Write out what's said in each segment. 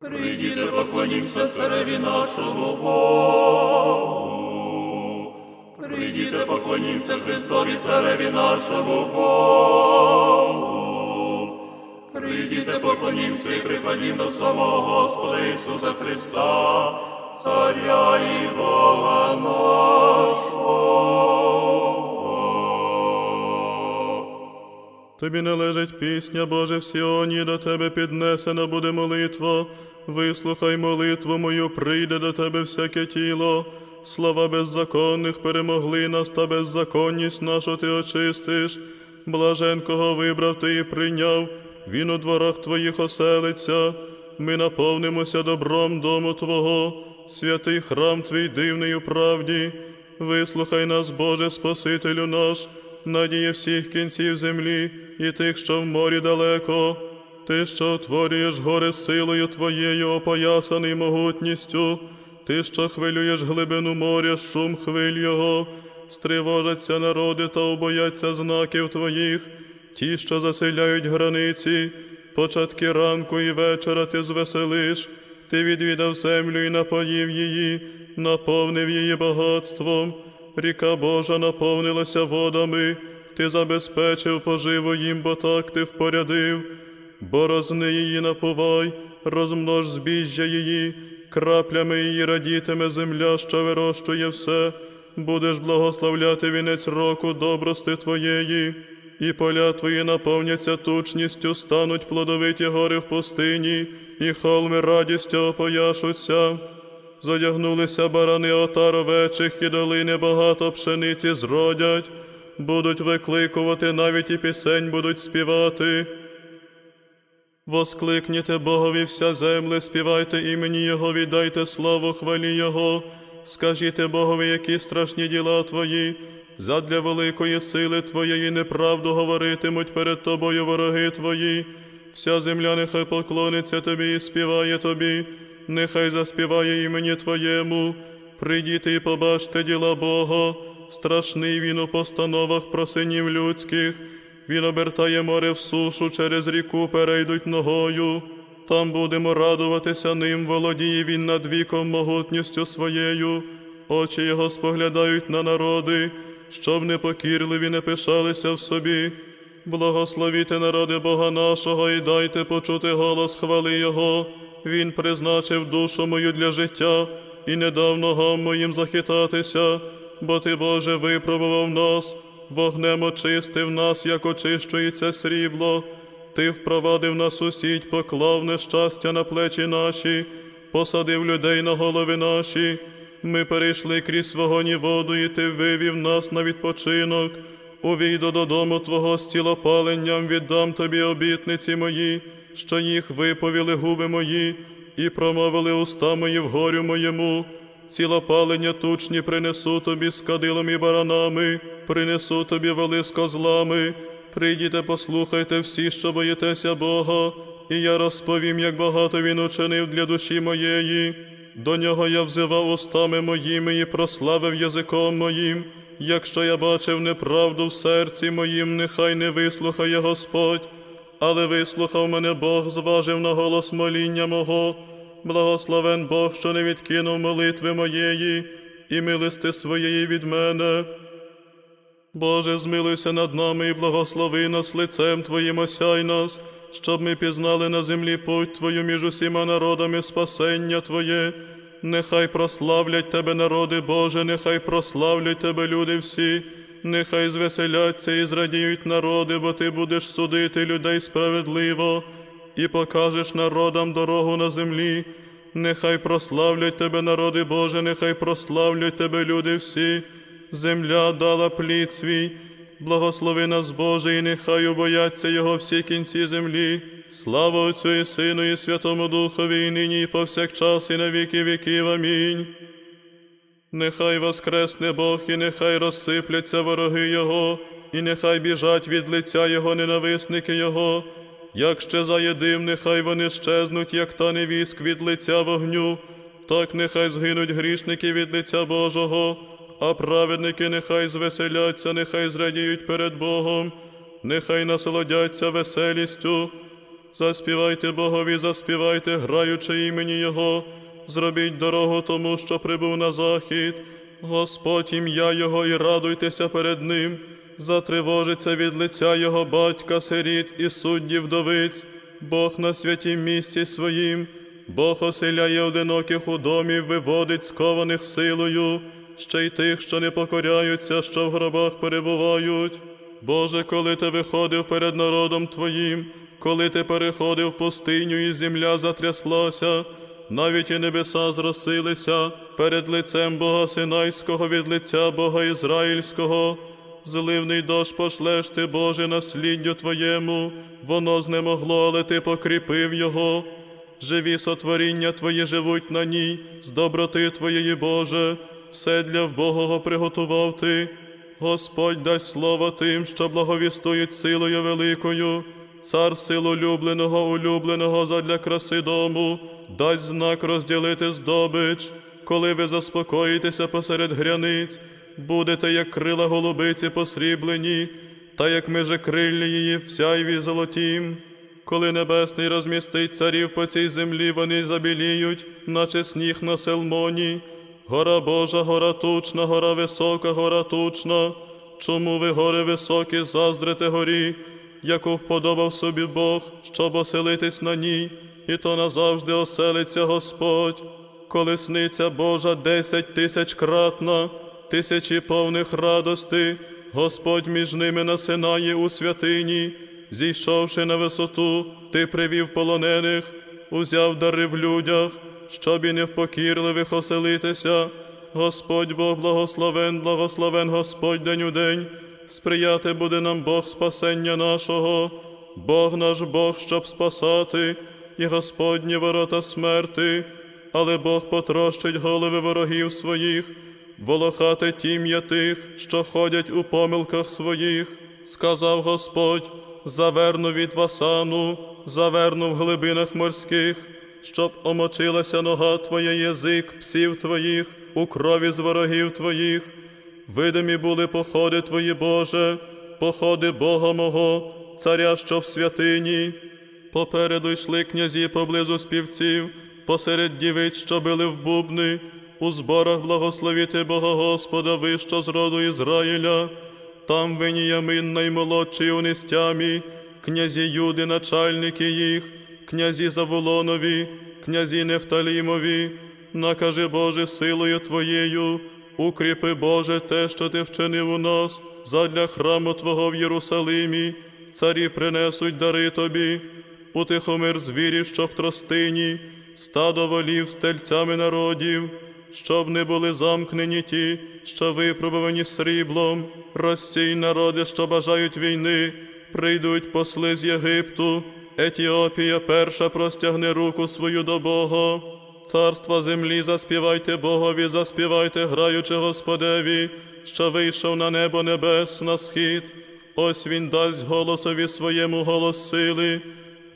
Прийдіте, поклонімся цареві нашому Богу. Прийдіте, поклонімся Христові цареві нашому Богу. Прийдіте, поклонімся і припадім до самого Господа Ісуса Христа, Царя і Бога нашого. Тобі належить пісня, Боже, в до тебе піднесена буде молитва. Вислухай молитву мою, прийде до тебе всяке тіло. Слова беззаконних перемогли нас, та беззаконність нашу ти очистиш. Блажен, кого вибрав ти і прийняв, він у дворах твоїх оселиться. Ми наповнимося добром дому Твого, святий храм Твій дивний у правді. Вислухай нас, Боже, Спасителю наш, надія всіх кінців землі і тих, що в морі далеко. Ти, що утворюєш гори силою Твоєю, опоясаний могутністю, ти, що хвилюєш глибину моря, шум хвиль його, стривожаться народи та убояться знаків Твоїх, ті, що заселяють границі, початки ранку і вечора ти звеселиш, ти відвідав землю і напоїв її, наповнив її багатством. Ріка Божа наповнилася водами, ти забезпечив поживу їм, бо так ти впорядив. Борозни її напувай, розмнож збіжжя її, краплями її радітиме земля, що вирощує все, будеш благословляти вінець року добрости твоєї, і поля твої наповняться тучністю, стануть плодовиті гори в пустині, і холми радістю опояшуться. Зодягнулися барани отар овечих, і долини багато пшениці зродять, будуть викликувати, навіть і пісень будуть співати. Воскликніте Богові вся земле, співайте імені Його, віддайте славу хвалі Його, скажіте Богові, які страшні діла Твої, задля великої сили Твоєї неправду говоритимуть перед Тобою вороги Твої. Вся земля нехай поклониться Тобі і співає Тобі, нехай заспіває імені Твоєму. Прийдіте і побачте діла Бога, страшний він у постановах про синів людських. Він обертає море в сушу, через ріку перейдуть ногою. Там будемо радуватися ним, володіє він над віком могутністю своєю. Очі його споглядають на народи, щоб непокірливі не пишалися в собі. Благословіте народи Бога нашого і дайте почути голос хвали Його. Він призначив душу мою для життя і не дав ногам моїм захитатися, бо ти, Боже, випробував нас, вогнем очистив нас, як очищується срібло. Ти впровадив нас у поклав нещастя на плечі наші, посадив людей на голови наші. Ми перейшли крізь вогонь і воду, і ти вивів нас на відпочинок. Увійду додому Твого з цілопаленням, віддам тобі обітниці мої, що їх виповіли губи мої, і промовили уста мої в горю моєму. Цілопалення тучні принесу тобі з кадилом і баранами, принесу тобі воли з козлами. Прийдіте, послухайте всі, що боїтеся Бога, і я розповім, як багато він учинив для душі моєї. До нього я взивав устами моїми і прославив язиком моїм. Якщо я бачив неправду в серці моїм, нехай не вислухає Господь, але вислухав мене Бог, зважив на голос моління мого. Благословен Бог, що не відкинув молитви моєї і милости своєї від мене. Боже, змилуйся над нами і благослови нас лицем Твоїм осяй нас, щоб ми пізнали на землі путь Твою між усіма народами спасення Твоє. Нехай прославлять Тебе, народи Боже, нехай прославлять Тебе, люди всі, нехай звеселяться і зрадіють народи, бо Ти будеш судити людей справедливо і покажеш народам дорогу на землі. Нехай прославлять Тебе, народи Боже, нехай прославлять Тебе, люди всі. Земля дала плід свій, благослови нас, Боже, і нехай убояться Його всі кінці землі. Слава Отцю і Сину, і Святому Духові, і нині, і повсякчас, і на віки віків. Амінь. Нехай воскресне Бог, і нехай розсипляться вороги Його, і нехай біжать від лиця Його ненависники Його. Як щезає дим, нехай вони щезнуть, як та невіск від лиця вогню, так нехай згинуть грішники від лиця Божого, а праведники нехай звеселяться, нехай зрадіють перед Богом, нехай насолодяться веселістю. Заспівайте Богові, заспівайте, граючи імені Його, зробіть дорогу тому, що прибув на захід. Господь ім'я Його і радуйтеся перед Ним, затривожиться від лиця Його батька, сиріт і суддів вдовиць, Бог на святім місці своїм, Бог оселяє одиноких у домі, виводить скованих силою, ще й тих, що не покоряються, що в гробах перебувають. Боже, коли ти виходив перед народом Твоїм, коли ти переходив пустиню, і земля затряслася, навіть і небеса зросилися перед лицем Бога Синайського від лиця Бога Ізраїльського. Зливний дощ пошлеш ти, Боже, насліддю Твоєму, воно знемогло, але ти покріпив його. Живі сотворіння Твої живуть на ній, з доброти Твоєї, Боже, все для вбогого приготував Ти. Господь дасть слово тим, що благовістують силою великою, цар сил улюбленого, улюбленого задля краси дому, дасть знак розділити здобич, коли ви заспокоїтеся посеред гряниць, будете, як крила голубиці посріблені, та як меже криллі її в сяйві золотім. Коли небесний розмістить царів по цій землі, вони забіліють, наче сніг на селмоні. Гора Божа, гора тучна, гора висока, гора тучна. Чому ви, гори високі, заздрите горі, яку вподобав собі Бог, щоб оселитись на ній, і то назавжди оселиться Господь. Колесниця Божа десять тисяч кратна, тисячі повних радости, Господь між ними насинає у святині, зійшовши на висоту, ти привів полонених, узяв дари в людях, щоб і не в покірливих оселитися. Господь Бог благословен, благословен Господь день у день, сприяти буде нам Бог спасення нашого, Бог наш Бог, щоб спасати, і Господні ворота смерти, але Бог потрощить голови ворогів своїх, волохати тім'я тих, що ходять у помилках своїх, сказав Господь, заверну від васану, заверну в глибинах морських, щоб омочилася нога твоя, язик псів твоїх, у крові з ворогів твоїх. Видимі були походи твої, Боже, походи Бога мого, царя, що в святині. Попереду йшли князі поблизу співців, посеред дівиць, що били в бубни, у зборах благословіти Бога Господа, вищо з роду Ізраїля. Там Веніямин наймолодший у нестямі, князі Юди, начальники їх, князі Заволонові, князі Нефталімові, накажи Боже силою Твоєю, укріпи Боже те, що Ти вчинив у нас, задля храму Твого в Єрусалимі, царі принесуть дари Тобі, утихомир звірів, що в тростині, стадо волів з тельцями народів, щоб не були замкнені ті, що випробувані сріблом, розсій народи, що бажають війни, прийдуть посли з Єгипту, Етіопія перша простягне руку свою до Бога. Царства землі заспівайте Богові, заспівайте, граючи Господеві, що вийшов на небо небес на схід. Ось він дасть голосові своєму голос сили.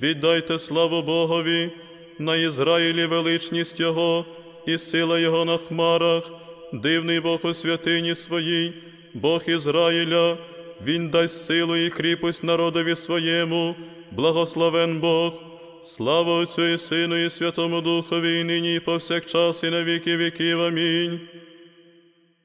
Віддайте славу Богові, на Ізраїлі величність Його і сила Його на хмарах, дивний Бог у святині своїй, Бог Ізраїля, Він дасть силу і кріпость народові своєму, благословен Бог. Слава Отцю і Сину, і Святому Духові, і нині, і повсякчас, і на віки віків. Амінь.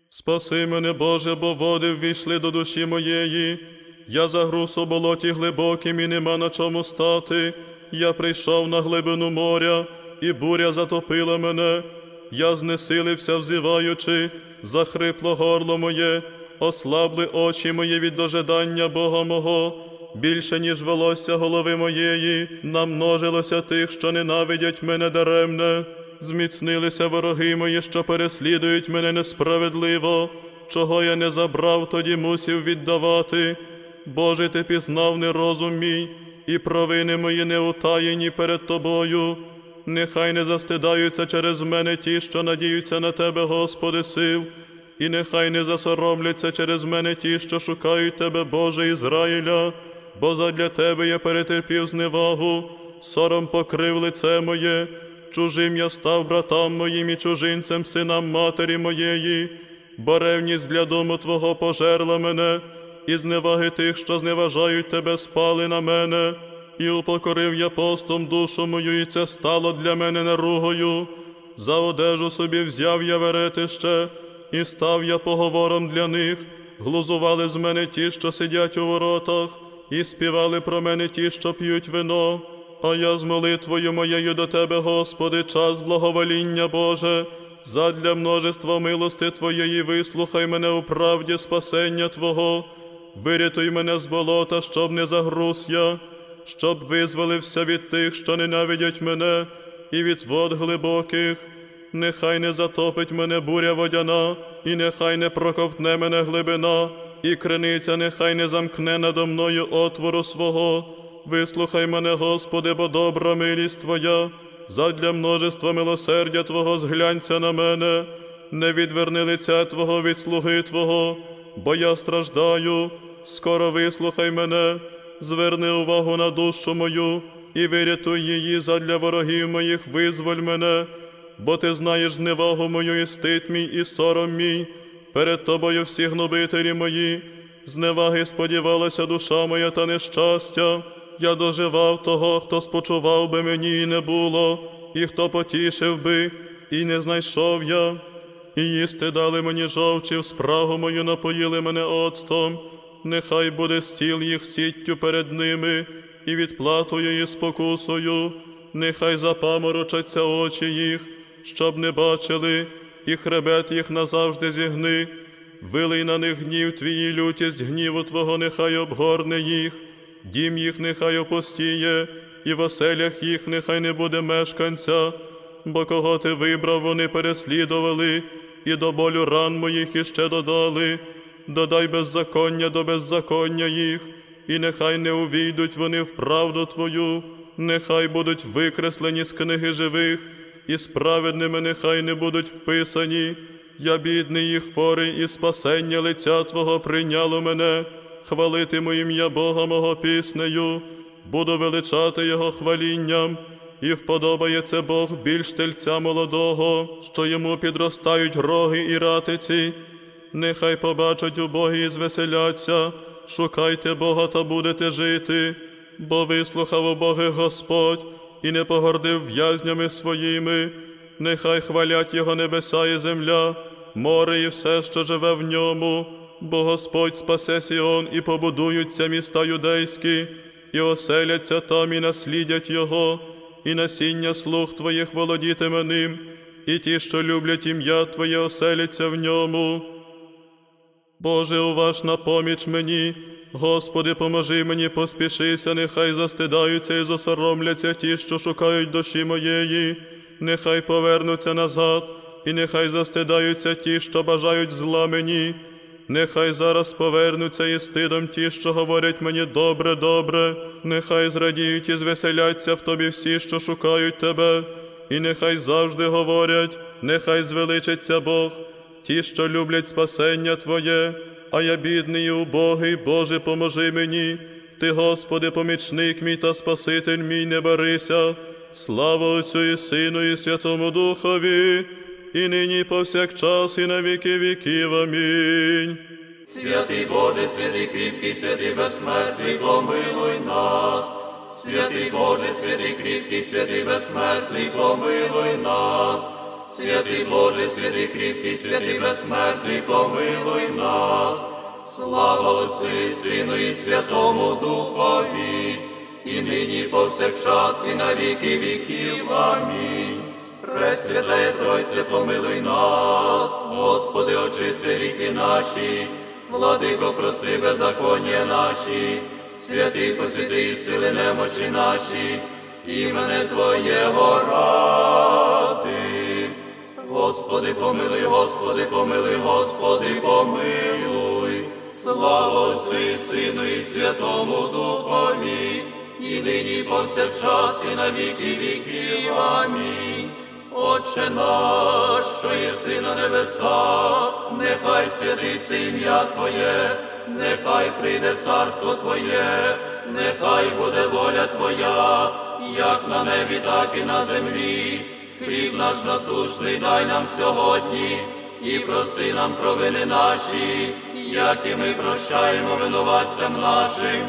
Спаси мене, Боже, бо води ввійшли до душі моєї. Я загруз у болоті глибоким, і нема на чому стати. Я прийшов на глибину моря, і буря затопила мене. Я знесилився, взиваючи, захрипло горло моє, ослабли очі мої від дожидання Бога мого. Більше, ніж волосся голови моєї, намножилося тих, що ненавидять мене даремне. Зміцнилися вороги мої, що переслідують мене несправедливо. Чого я не забрав, тоді мусів віддавати. Боже, ти пізнав нерозум мій, і провини мої не утаєні перед тобою. Нехай не застидаються через мене ті, що надіються на тебе, Господи, сил, і нехай не засоромляться через мене ті, що шукають тебе, Боже Ізраїля, бо задля тебе я перетерпів зневагу, сором покрив лице моє, чужим я став братам моїм і чужинцем, синам матері моєї, бо ревність для дому Твого пожерла мене, і зневаги тих, що зневажають тебе, спали на мене. І упокорив я постом душу мою, і це стало для мене наругою. За одежу собі взяв я веретище, і став я поговором для них. Глузували з мене ті, що сидять у воротах, і співали про мене ті, що п'ють вино. А я з молитвою моєю до Тебе, Господи, час благовоління Боже, задля множества милости Твоєї вислухай мене у правді спасення Твого, вирятуй мене з болота, щоб не загруз я, щоб визволився від тих, що ненавидять мене, і від вод глибоких. Нехай не затопить мене буря водяна, і нехай не проковтне мене глибина, і криниця нехай не замкне надо мною отвору свого. Вислухай мене, Господи, бо добра милість Твоя, задля множества милосердя Твого зглянься на мене, не відверни лиця Твого від слуги Твого, бо я страждаю, скоро вислухай мене, зверни увагу на душу мою і вирятуй її задля ворогів моїх, визволь мене, бо ти знаєш зневагу мою і стид мій, і сором мій, перед тобою всі гнобителі мої, зневаги сподівалася душа моя та нещастя. Я доживав того, хто спочував би мені і не було, і хто потішив би, і не знайшов я. І їсти дали мені жовчів, спрагу мою напоїли мене оцтом. Нехай буде стіл їх сіттю перед ними, і відплатою і спокусою, нехай запаморочаться очі їх, щоб не бачили, і хребет їх назавжди зігни. Вилий на них гнів твій, лютість гніву Твого, нехай обгорне їх, дім їх нехай опустіє, і в оселях їх нехай не буде мешканця, бо кого ти вибрав, вони переслідували, і до болю ран моїх іще додали, додай беззаконня до беззаконня їх, і нехай не увійдуть вони в правду Твою, нехай будуть викреслені з книги живих, і справедними нехай не будуть вписані. Я бідний і хворий, і спасення лиця Твого прийняло мене, хвалитиму ім'я Бога мого піснею, буду величати Його хвалінням, і вподобається Бог більш тельця молодого, що йому підростають роги і ратиці. Нехай побачать убогі і звеселяться, шукайте Бога та будете жити, бо вислухав убогих Господь і не погордив в'язнями своїми. Нехай хвалять Його небеса і земля, море і все, що живе в ньому, бо Господь спасе Сіон і побудуються міста юдейські, і оселяться там, і наслідять Його, і насіння слуг Твоїх володітиме ним, і ті, що люблять ім'я Твоє, оселяться в ньому. Боже, уваж на поміч мені, Господи, поможи мені, поспішися, нехай застидаються і засоромляться ті, що шукають душі моєї, нехай повернуться назад, і нехай застидаються ті, що бажають зла мені, нехай зараз повернуться і стидом ті, що говорять мені добре, добре, нехай зрадіють і звеселяться в тобі всі, що шукають тебе, і нехай завжди говорять, нехай звеличиться Бог ті, що люблять спасення Твоє, а я бідний і убогий, Боже, поможи мені. Ти, Господи, помічник мій та Спаситель мій, не барися. Слава Отцю і Сину, і Святому Духові, і нині і повсякчас, і на віки віків. Амінь. Святий Боже, святий кріпкий, святий безсмертний, помилуй нас. Святий Боже, святий кріпкий, святий безсмертний, помилуй нас. Святий Боже, святий кріпкий, святий безсмертний, помилуй нас. Слава Отцю і Сину, і Святому Духові, і нині, і повсякчас, і на віки віків. Амінь. Пресвятая Тройце, помилуй нас, Господи, очисти гріхи наші, владико, прости беззаконня наші, святий посвяти сили немочі наші, імене Твоєго ради. Господи, помилуй, Господи, помилуй, Господи, помилуй. Слава Отцю Сину, і Святому Духові, і нині, і повсякчас, і на віки віків. Амінь. Отче наш, що єси на небесах, нехай святиться ім'я Твоє, нехай прийде царство Твоє, нехай буде воля Твоя, як на небі, так і на землі. Хліб наш насущний дай нам сьогодні, і прости нам провини наші, як і ми прощаємо винуватцям нашим,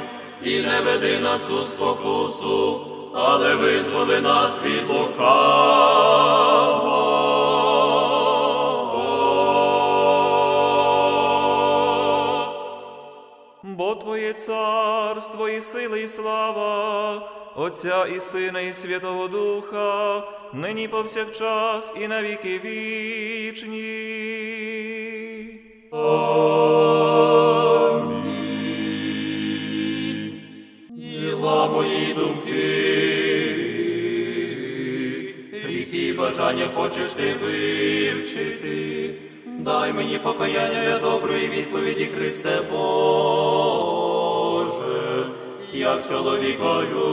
і не веди нас у спокусу, але визволи нас від лукавого. Твоє царство і сила, і слава, Отця і Сина, і Святого Духа, нині повсякчас і на віки вічні. Діла мої думки, гріхи бажання хочеш ти вивчити. Дай мені покаяння для доброї відповіді, Христе Боже, як чоловіка любець.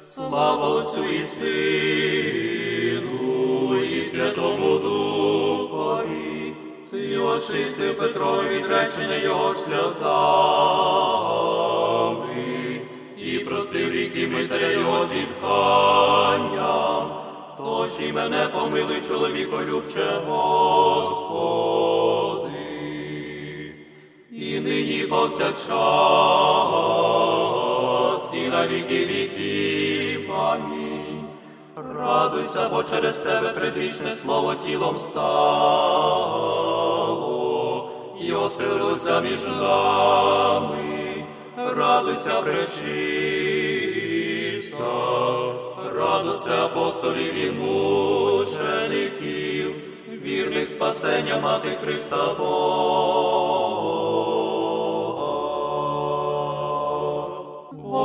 Слава Отцю і Сину, і Святому Духові, Ти очистив Петрові відречення його сльозами, і простив гріхи митаря його зітханням. Тож і мене помилуй, чоловіко любче, Господи, повсякчас, і на віки віків. Амінь. Радуйся, бо через тебе предвічне слово тілом стало, і оселилося між нами. Радуйся, пречиста, радуйся апостолів і мучеників, вірних спасення мати Христа Бога.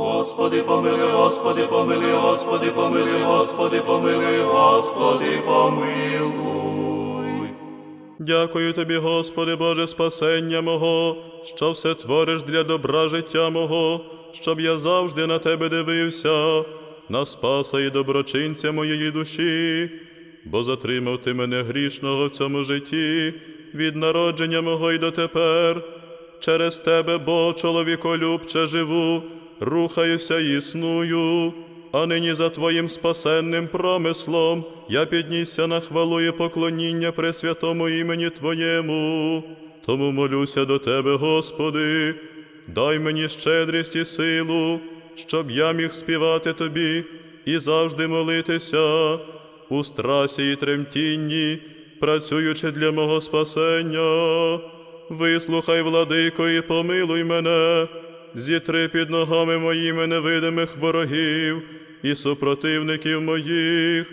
Господи, помилуй, Господи, помилуй, Господи, помилуй, Господи, помилуй, Господи, помилуй. Дякую тобі, Господи Боже, спасення мого, що все твориш для добра життя мого, щоб я завжди на тебе дивився, на спаса і доброчинця моєї душі, бо затримав ти мене грішного в цьому житті, від народження мого й дотепер. Через тебе, бо чоловіколюбче живу, рухаюся існую, а нині за Твоїм спасенним промислом я піднісся на хвалу і поклоніння Пресвятому імені Твоєму. Тому молюся до Тебе, Господи, дай мені щедрість і силу, щоб я міг співати Тобі і завжди молитися у страсі і тремтінні, працюючи для мого спасення. Вислухай, владико, і помилуй мене, зітри під ногами моїми невидимих ворогів і супротивників моїх,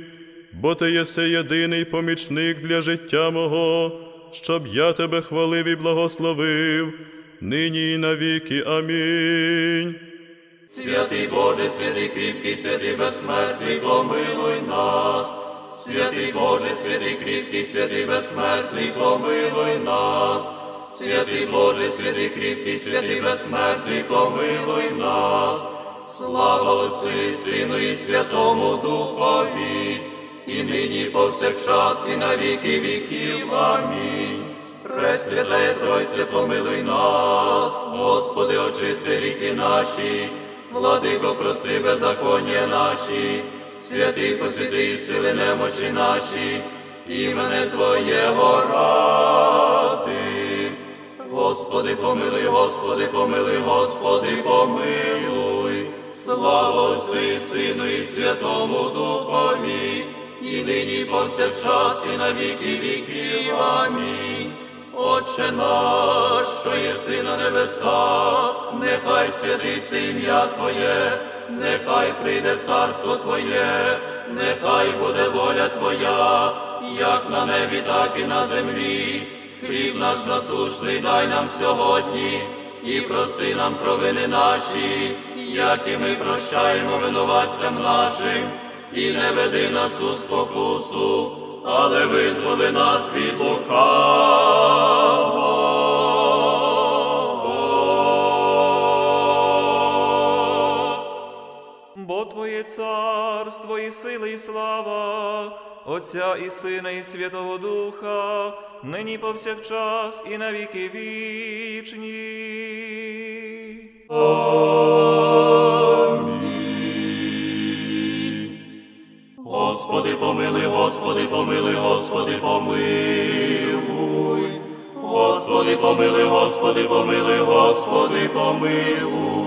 бо ти єси єдиний помічник для життя мого, щоб я тебе хвалив і благословив, нині і навіки. Амінь. Святий Боже, святий кріпкий, святий безсмертний, помилуй нас. Святий Боже, святий кріпкий, святий безсмертний, помилуй нас. Святий Боже, святий кріпкий, святий безсмертний, помилуй нас. Слава Отцю і Сину і Святому Духові, і нині повсякчас, і на віки віків. Амінь. Пресвятая Тройце, помилуй нас, Господи, очисти гріхи наші, владико, прости беззаконня наші, святий посвяти і сили немочі наші, імене Твоєго ради. Господи, помилуй, Господи, помилуй, Господи, помилуй, слава Отцю і Сину і Святому Духові, і нині повсякчас, і на віки віків. Амінь. Отче наш, що єси на небесах, нехай святиться ім'я Твоє, нехай прийде царство Твоє, нехай буде воля Твоя, як на небі, так і на землі. Хліб наш насущний дай нам сьогодні, і прости нам провини наші, як і ми прощаємо винуватцям нашим, і не веди нас у спокусу, але визволи нас від лукавого. Царство і сила, і слава, Отця і Сина, і Святого Духа, нині повсякчас і на віки вічні. Господи, помилуй, Господи, помилуй, Господи, помилуй. Господи, помилуй, Господи, помилуй, Господи, помилуй.